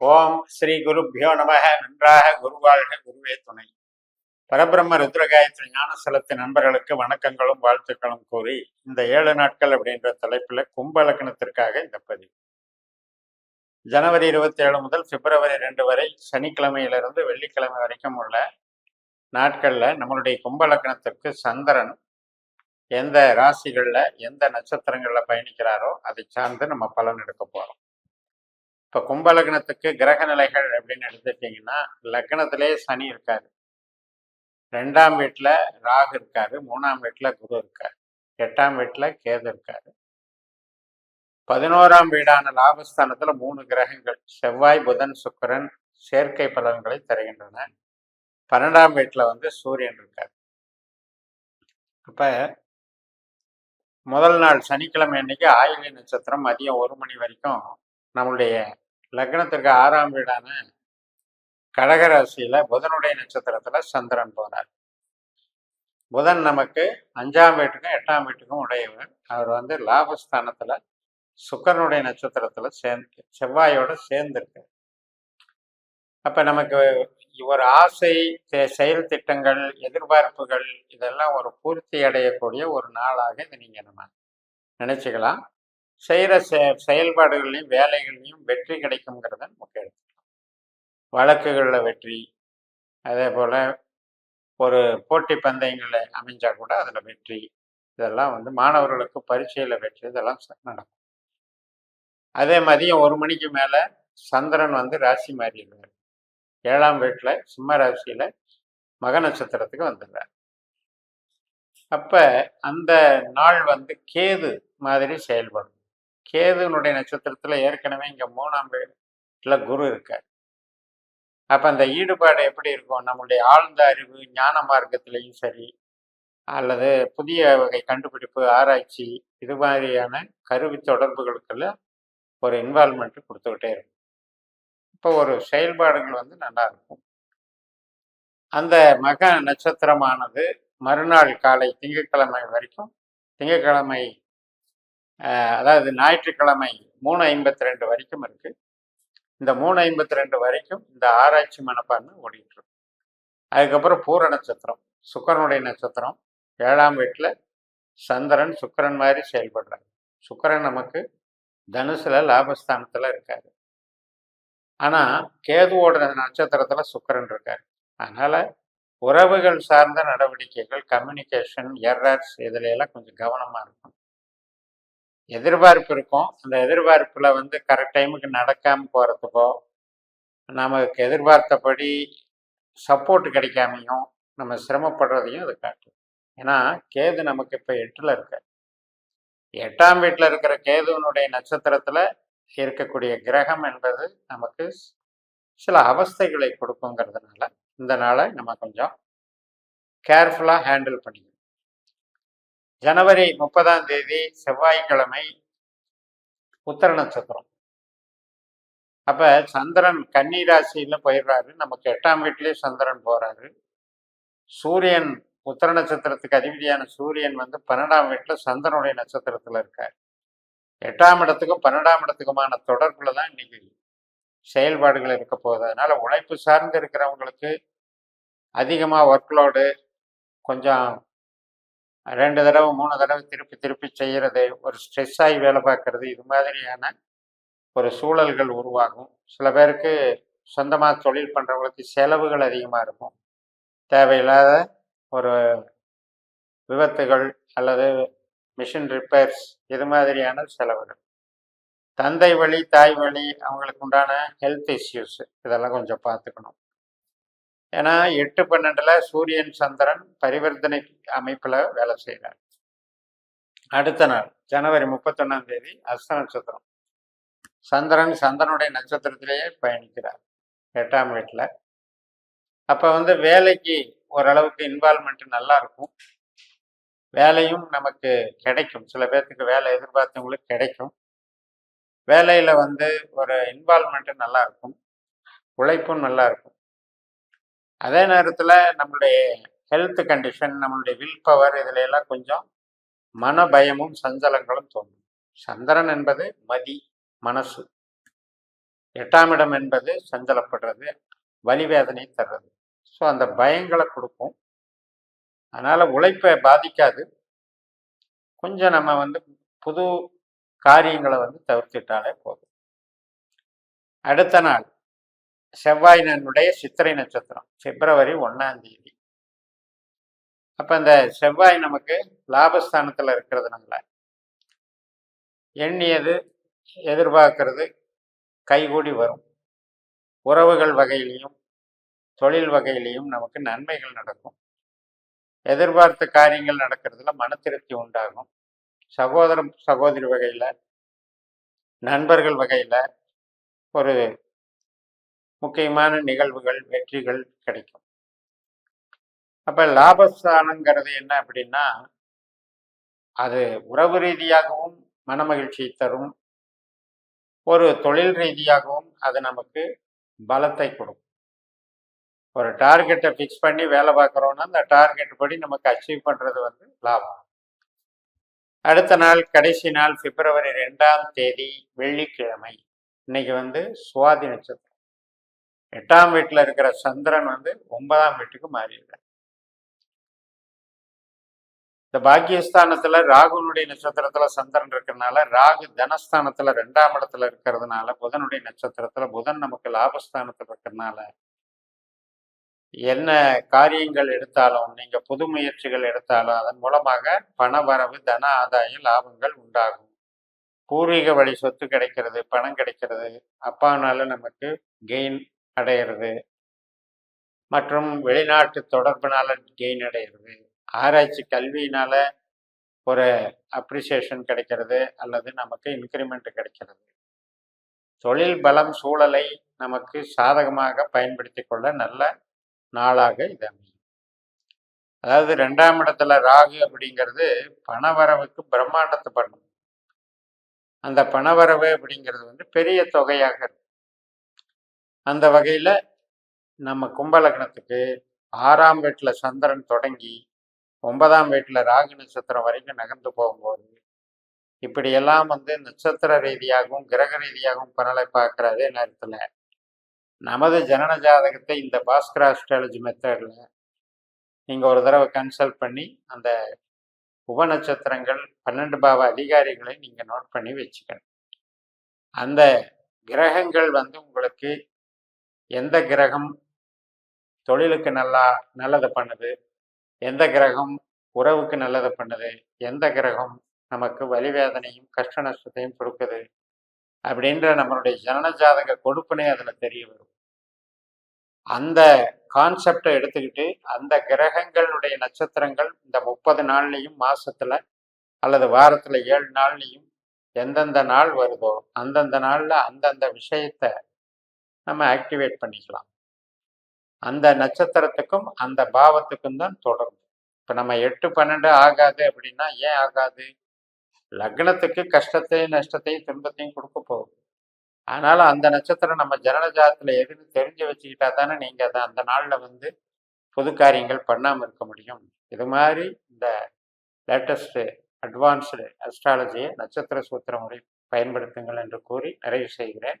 ஓம் ஸ்ரீ குருப்பியோ நமக நன்றாக குருவாழ்க குருவே துணை. பரபிரம்ம ருத்ரகாயத்ரி ஞானசலத்து நண்பர்களுக்கு வணக்கங்களும் வாழ்த்துக்களும் கூறி இந்த ஏழு நாட்கள் அப்படின்ற தலைப்புல கும்பலக்கணத்திற்காக இந்த பதிவு. ஜனவரி இருபத்தி ஏழு முதல் பிப்ரவரி ரெண்டு வரை சனிக்கிழமையிலிருந்து வெள்ளிக்கிழமை வரைக்கும் உள்ள நாட்கள்ல நம்மளுடைய கும்பலக்கணத்திற்கு சந்திரன் எந்த ராசிகள்ல எந்த நட்சத்திரங்கள்ல பயணிக்கிறாரோ அதை சார்ந்து நம்ம பலன் எடுக்க போறோம். இப்போ கும்ப லக்னத்துக்கு கிரக நிலைகள் அப்படின்னு எடுத்துட்டீங்கன்னா லக்னத்திலே சனி இருக்காரு. ரெண்டாம் வீட்டில் ராகு இருக்காரு மூணாம் வீட்டில் குரு இருக்காரு எட்டாம் வீட்டில் கேது இருக்காரு. பதினோராம் வீடான லாபஸ்தானத்தில் மூணு கிரகங்கள் செவ்வாய் புதன் சுக்கிரன் சேர்க்கை பலன்களை தருகின்றன. பன்னெண்டாம் வீட்டில் வந்து சூரியன் இருக்கார். இப்போ முதல் நாள் சனிக்கிழமை அன்னைக்கு ஆயிலி நட்சத்திரம் மதியம் ஒரு மணி வரைக்கும் நம்மளுடைய லக்னத்திற்கு ஆறாம் வீடான கடகராசியில புதனுடைய நட்சத்திரத்துல சந்திரன் போனார் புதன் நமக்கு அஞ்சாம் வீட்டுக்கும் எட்டாம் வீட்டுக்கும் உடையவர். அவர் வந்து லாபஸ்தானத்துல சுக்கரனுடைய நட்சத்திரத்துல சேர்ந்து செவ்வாயோட சேர்ந்திருக்கார். அப்ப நமக்கு ஒரு ஆசை செ- செயல் திட்டங்கள் எதிர்பார்ப்புகள் இதெல்லாம் ஒரு பூர்த்தி அடையக்கூடிய ஒரு நாளாக இதை நீங்க நம்ம நினைச்சுக்கலாம். செய்கிற செ- செயல்பாடுகள்லையும் வேலைகள்லையும் வெற்றி கிடைக்குங்கிறத நமக்கு எடுத்துக்கலாம் வழக்குகளில் வெற்றி அதே போல் ஒரு போட்டி பந்தயங்களில் அமைஞ்சால் கூட அதில் வெற்றி இதெல்லாம் வந்து மாணவர்களுக்கு பரீட்சையில் வெற்றி இதெல்லாம் ச- நடக்கும். அதே மதியம் ஒரு மணிக்கு மேலே சந்திரன் வந்து ராசி மாறிடுவார். ஏழாம் வீட்டில் சிம்ம ராசியில் மக நட்சத்திரத்துக்கு வந்துடுறார். அப்போ அந்த நாள் வந்து கேது மாதிரி செயல்படும். கேதுனுடைய நட்சத்திரத்தில் ஏற்கனவே இங்கே மூணாம் வீட்டுல குரு இருக்கார். அப்போ அந்த ஈடுபாடு எப்படி இருக்கும்? நம்மளுடைய ஆழ்ந்த அறிவு ஞான மார்க்கத்திலையும் சரி அல்லது புதிய வகை கண்டுபிடிப்பு ஆராய்ச்சி இது மாதிரியான கருவி தொடர்புகளுக்குள்ள ஒரு இன்வால்மெண்ட் கொடுத்துக்கிட்டே இருக்கும். இப்போ ஒரு செயல்பாடுகள் வந்து நல்லா இருக்கும். அந்த மக நட்சத்திரமானது மறுநாள் காலை திங்கட்கிழமை வரைக்கும் திங்கட்கிழமை அதாவது ஞாயிற்றுக்கிழமை மூணு ஐம்பத்தி ரெண்டு வரைக்கும் இருக்கு. இந்த மூணு ஐம்பத்தி ரெண்டு வரைக்கும் இந்த ஆராய்ச்சி மனப்பான்மை ஓடிட்டு இருக்கும் அதுக்கப்புறம் பூர நட்சத்திரம் சுக்கரனுடைய நட்சத்திரம் ஏழாம் வீட்டில் சந்திரன் சுக்கரன் மாதிரி செயல்படுறாங்க சுக்கரன் நமக்கு தனுசுல லாபஸ்தானத்துல இருக்காரு. ஆனா கேதுவோட நட்சத்திரத்துல சுக்கரன் இருக்காரு. அதனால உறவுகள் சார்ந்த நடவடிக்கைகள் கம்யூனிகேஷன் எரர்ஸ் இதுல எல்லாம் கொஞ்சம் கவனமா இருக்கும் எதிர்பார்ப்பு இருக்கும். அந்த எதிர்பார்ப்பில் வந்து கரெக்ட் டைமுக்கு நடக்காம போகிறதுக்கோ நமக்கு எதிர்பார்த்தபடி சப்போர்ட் கிடைக்காமையும் நம்ம சிரமப்படுறதையும் அது காட்டும். ஏன்னா கேது நமக்கு இப்போ எட்டில் இருக்க எட்டாம் வீட்டில் இருக்கிற கேதுவனுடைய நட்சத்திரத்தில் இருக்கக்கூடிய கிரகம் என்பது நமக்கு சில அவஸ்தைகளை கொடுக்குங்கிறதுனால இந்த நாளை நம்ம கொஞ்சம் கேர்ஃபுல்லாக ஹேண்டில் பண்ணிக்கணும். ஜனவரி முப்பதாம் தேதி செவ்வாய்க்கிழமை உத்தர நட்சத்திரம் அப்ப சந்திரன் கன்னி ராசியில போயிடுறாரு. நமக்கு எட்டாம் வீட்டிலேயே சந்திரன் போறாரு. சூரியன் உத்தர நட்சத்திரத்துக்கு அதிபதியான சூரியன் வந்து பன்னெண்டாம் வீட்டில் சந்திரனுடைய நட்சத்திரத்துல இருக்கார். எட்டாம் இடத்துக்கும் பன்னெண்டாம் இடத்துக்குமான தொடர்புல தான் இன்னைக்கு செயல்பாடுகள் இருக்க போகுது. அதனால உழைப்பு சார்ந்து இருக்கிறவங்களுக்கு அதிகமாக ஒர்க்லோடு கொஞ்சம் ரெண்டு தடவை மூணு தடவை திருப்பி திருப்பி செய்கிறது ஒரு ஸ்ட்ரெஸ் ஆகி வேலை பார்க்கறது இது மாதிரியான ஒரு சூழல்கள் உருவாகும். சில பேருக்கு சொந்தமாக தொழில் பண்ணுறவங்களுக்கு செலவுகள் அதிகமாக இருக்கும். தேவையில்லாத ஒரு விபத்துகள் அல்லது மிஷின் ரிப்பேர்ஸ் இது மாதிரியான செலவுகள். தந்தை வழி தாய் வழி அவங்களுக்கு உண்டான ஹெல்த் இஷ்யூஸ் இதெல்லாம் கொஞ்சம் பார்த்துக்கணும். ஏன்னா எட்டு பன்னெண்டுல சூரியன் சந்திரன் பரிவர்த்தனை அமைப்புல வேலை செய்கிறார் அடுத்த நாள் ஜனவரி முப்பத்தொன்னாம் தேதி அஸ்த நட்சத்திரம். சந்திரன் சந்திரனுடைய நட்சத்திரத்திலேயே பயணிக்கிறார் எட்டாம் வீட்டில். அப்போ வந்து வேலைக்கு ஓரளவுக்கு இன்வால்மெண்ட் நல்லா இருக்கும். வேலையும் நமக்கு கிடைக்கும். சில பேர்த்துக்கு வேலை எதிர்பார்த்தவங்களுக்கு கிடைக்கும். வேலையில் வந்து ஒரு இன்வால்மெண்ட்டு நல்லா இருக்கும். உழைப்பும் நல்லா இருக்கும். அதே நேரத்தில் நம்மளுடைய ஹெல்த் கண்டிஷன் நம்மளுடைய வில் பவர் இதில் எல்லாம் கொஞ்சம் மன பயமும் சஞ்சலங்களும் தோணும் சந்திரன் என்பது மதி மனசு. எட்டாம் இடம் என்பது சஞ்சலப்படுறது வலிவேதனை தர்றது. ஸோ அந்த பயங்களை கொடுக்கும். அதனால் உழைப்பை பாதிக்காது. கொஞ்சம் நம்ம வந்து புது காரியங்களை வந்து தவிர்த்துட்டாலே போதும். அடுத்த நாள் செவ்வாய் சித்திரை நட்சத்திரம் பிப்ரவரி ஒன்னாம் தேதி. அப்ப இந்த செவ்வாய் நமக்கு லாபஸ்தானத்துல இருக்கிறதுனால எண்ணியது எதிர்பார்க்கறது கைகூடி வரும். உறவுகள் வகையிலையும் தொழில் வகையிலையும் நமக்கு நன்மைகள் நடக்கும். எதிர்பார்த்த காரியங்கள் நடக்கிறதுல மன திருப்தி உண்டாகும். சகோதரம் சகோதரி வகையில் நண்பர்கள் வகையில் ஒரு முக்கியமான நிகழ்வுகள் வெற்றிகள் கிடைக்கும். அப்ப லாபஸ்தானங்கிறது என்ன அப்படின்னா அது உறவு ரீதியாகவும் மனமகிழ்ச்சியை தரும். ஒரு தொழில் ரீதியாகவும் அது நமக்கு பலத்தை கொடுக்கும். ஒரு டார்கெட்டை ஃபிக்ஸ் பண்ணி வேலை பார்க்குறோன்னா அந்த டார்கெட் படி நமக்கு அச்சீவ் பண்ணுறது வந்து லாபம். அடுத்த நாள் கடைசி நாள் பிப்ரவரி ரெண்டாம் தேதி வெள்ளிக்கிழமை. இன்னைக்கு வந்து சுவாதி நட்சத்திரம். எட்டாம் வீட்டில் இருக்கிற சந்திரன் வந்து ஒன்பதாம் வீட்டுக்கு மாறிடுறார் இந்த பாக்கியஸ்தானத்துல ராகுனுடைய நட்சத்திரத்துல சந்திரன் இருக்கிறதுனால ராகு தனஸ்தானத்துல ரெண்டாம் இடத்துல இருக்கிறதுனால புதனுடைய நட்சத்திரத்துல புதன் நமக்கு லாபஸ்தானத்துல இருக்கிறதுனால என்ன காரியங்கள் எடுத்தாலும் நீங்க புது முயற்சிகள் எடுத்தாலும் அதன் மூலமாக பண வரவு தன ஆதாயம் லாபங்கள் உண்டாகும். பூர்வீக வழி சொத்து கிடைக்கிறது பணம் கிடைக்கிறது. அப்பானால நமக்கு கெயின் அடையிறது. மற்றும் வெளிநாட்டு தொடர்பினால் கெயின் அடையிறது. ஆராய்ச்சி கல்வியினால ஒரு அப்ரிசியேஷன் கிடைக்கிறது அல்லது நமக்கு இன்க்ரிமெண்ட் கிடைக்கிறது. தொழில் பலம் சூழலை நமக்கு சாதகமாக பயன்படுத்தி கொள்ள நல்ல நாளாக இது அமையும். அதாவது ரெண்டாம் இடத்துல ராகு அப்படிங்கிறது பணவரவுக்கு பிரம்மாண்டத்தை பண்ணும் அந்த பணவரவு அப்படிங்கிறது வந்து பெரிய தொகையாக இருக்கும் அந்த வகையில் நம்ம கும்பலக்னத்துக்கு ஆறாம் வீட்டில் சந்திரன் தொடங்கி ஒன்பதாம் வீட்டில் ராகு நட்சத்திரம் வரைக்கும் நகர்ந்து போகும்போது இப்படியெல்லாம் வந்து நட்சத்திர ரீதியாகவும் கிரக ரீதியாகவும் பலனை பார்க்குற அதே நேரத்தில். நமது ஜனன ஜாதகத்தை இந்த பாஸ்கர் ஆஸ்ட்ராலஜி மெத்தடில் நீங்கள் ஒரு தடவை கன்சல்ட் பண்ணி அந்த உப நட்சத்திரங்கள் பன்னெண்டு பாவ அதிகாரிகளை நீங்கள் நோட் பண்ணி வச்சுக்கணும். அந்த கிரகங்கள் வந்து உங்களுக்கு எந்த கிரகம் தொழிலுக்கு நல்லா நல்லதை பண்ணுது? எந்த கிரகம் உறவுக்கு நல்லதை பண்ணுது? எந்த கிரகம் நமக்கு வலிவேதனையும் கஷ்ட நஷ்டத்தையும் கொடுக்குது? அப்படின்ற நம்மளுடைய ஜனன ஜாதக கொடுப்புனே அதில் தெரிய வரும். அந்த கான்செப்டை எடுத்துக்கிட்டு அந்த கிரகங்களுடைய நட்சத்திரங்கள் இந்த முப்பது நாள்லையும் மாசத்துல அல்லது வாரத்துல ஏழு நாள்லையும் எந்தெந்த நாள் வருதோ அந்தந்த நாளில் அந்தந்த விஷயத்த நம்ம ஆக்டிவேட் பண்ணிக்கலாம். அந்த நட்சத்திரத்துக்கும் அந்த பாவத்துக்கும் தான் தொடரும் இப்போ நம்ம எட்டு பன்னெண்டு ஆகாது அப்படின்னா ஏன் ஆகாது? லக்னத்துக்கு கஷ்டத்தையும் நஷ்டத்தையும் துன்பத்தையும் கொடுக்க போகுது. அதனால அந்த நட்சத்திரம் நம்ம ஜனன ஜாதத்தில் எதுன்னு தெரிஞ்சு வச்சுக்கிட்டா தானே நீங்கள் அதை அந்த நாளில் வந்து புது காரியங்கள் பண்ணாமல் இருக்க முடியும். இது மாதிரி இந்த லேட்டஸ்ட்டு அட்வான்ஸ்டு அஸ்ட்ராலஜியை நட்சத்திர சூத்திர முறை பயன்படுத்துங்கள் என்று கூறி நிறைவு செய்கிறேன்.